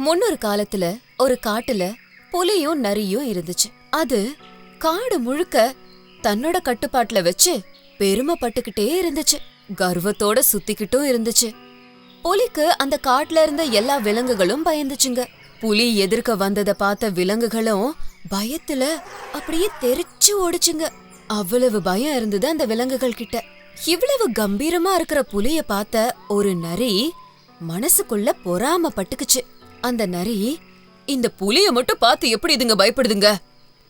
முன்னொரு காலத்துல ஒரு காட்டுல புலியும் நரியும் இருந்துச்சு. அது காடு முழுக்க தன்னோட கட்டுப்பாட்டுல வச்சு பெருமைப்பட்டுக்கிட்டே இருந்துச்சு. கர்வத்தோட சுத்திக்கிட்டும் இருந்துச்சு. புலிக்கு அந்த காட்டுல இருந்த எல்லா விலங்குகளும் பயந்துச்சுங்க. புலி எதிர்க்க வந்தத பார்த்த விலங்குகளும் பயத்துல அப்படியே தெரிச்சு ஓடிச்சுங்க. அவ்வளவு பயம் இருந்தது அந்த விலங்குகள் கிட்ட இவ்வளவு கம்பீரமா இருக்கிற புலிய பார்த்த ஒரு நரி மனசுக்குள்ள பொறாமப்பட்டுக்குச்சு. அந்த நரி இந்த புலிய மட்டும் பார்த்து எப்படி இதுங்க பயப்படுதுங்க?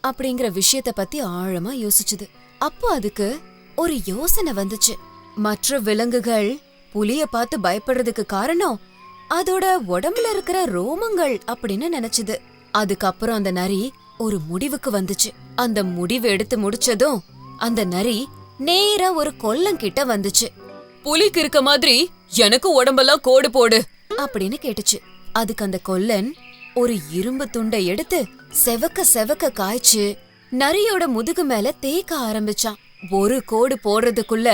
அப்படிங்கிற விஷயத்த பத்தி ஆழமா யோசிச்சுது. அப்போ அதுக்கு ஒரு யோசனை வந்துச்சு. மற்ற விலங்குகள் புலிய பார்த்து பயப்படுறதுக்கு காரணம் அதோட உடம்புல இருக்கிற ரோமங்கள் அப்படின்னு நினைச்சுது. அதுக்கப்புறம் அந்த நரி ஒரு முடிவுக்கு வந்துச்சு. அந்த முடிவு எடுத்து முடிச்சதும் அந்த நரி நேரா ஒரு கொல்லங்கிட்ட வந்துச்சு. புலிக்கு இருக்க மாதிரி எனக்கு உடம்பெல்லாம் கோடு போடு அப்படின்னு கேட்டுச்சு. அதுக்கு அந்த கொல்லன் ஒரு இரும்பு துண்டை எடுத்து செவக்க செவக்க காய்ச்சு நரியோட முதுகு மேல தேய்க்க ஆரம்பிச்சான். ஒரு கோடு போடுறதுக்குள்ள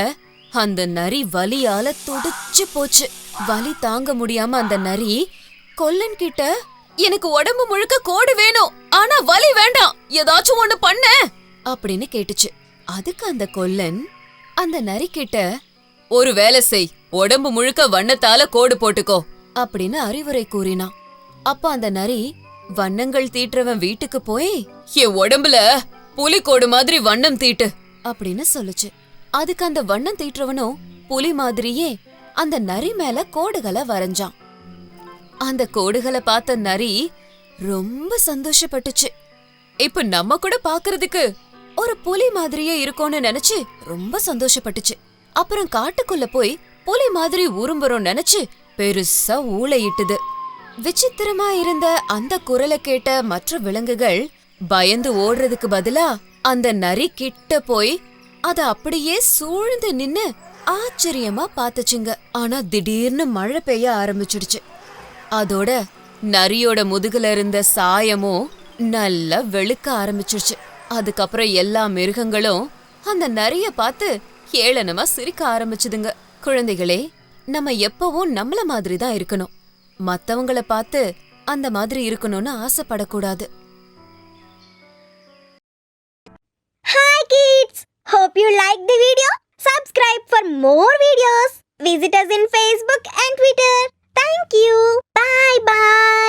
அந்த நரி வலியால துடிச்சு போச்சு. வலி தாங்க முடியாம அந்த நரி கொல்லன் கிட்ட எனக்கு உடம்பு முழுக்க கோடு வேணும் ஆனா வலி வேண்டாம் ஏதாச்சும் ஒண்ணு பண்ண அப்படின்னு கேட்டுச்சு. அதுக்கு அந்த கொல்லன் அந்த நரி கிட்ட ஒரு வேலை செய் உடம்பு முழுக்க வண்ணத்தால கோடு போட்டுக்கோ அப்படின்னு அறிவுரை கூறினான். அப்ப அந்த நரி வண்ணங்கள் தீட்டுறவன் வீட்டுக்கு போய் என் உடம்புல புலிக்கோடு மாதிரி வண்ணம் தீட்டு அப்படின்னு சொல்லுச்சு. அதுக்கு அந்த வண்ணம் தீட்டுறவனும் புலி மாதிரியே அந்த நரி மேல கோடுகளை வரைஞ்சான். அந்த கோடுகளை பார்த்த நரி ரொம்ப சந்தோஷப்பட்டுச்சு. இப்ப நம்ம கூட பாக்குறதுக்கு ஒரு புலி மாதிரியே இருக்கும்னு நினைச்சு ரொம்ப சந்தோஷப்பட்டுச்சு. அப்புறம் காட்டுக்குள்ள போய் புலி மாதிரி உரும்புறோம் நினைச்சு பெருசா ஊளையிட்டுது. விசித்திரமா இருந்த அந்த குரலை கேட்ட மற்ற விலங்குகள் பயந்து ஓடுறதுக்கு பதிலா அந்த நரி கிட்ட போய் அத அப்படியே சூழ்ந்து நின்னு ஆச்சரியமா பாத்துச்சுங்க ஆனா திடீர்னு மழை பெய்ய ஆரம்பிச்சிடுச்சு. அதோட நரியோட முதுகுல இருந்த சாயமும் நல்லா வெளுக்க ஆரம்பிச்சிருச்சு அதுக்கப்புறம் எல்லா மிருகங்களும் அந்த நரிய பார்த்து ஏளனமா சிரிக்க ஆரம்பிச்சுதுங்க. குழந்தைகளே நம்ம எப்பவும் நம்மள மாதிரி தான் இருக்கணும் மத்தவங்கள பார்த்து அந்த மாதிரி இருக்கணும்னு ஆசைப்படக்கூடாது Hi kids! Hope you liked the video. Subscribe for more videos. Visit us in Facebook and Twitter. Thank you. Bye bye.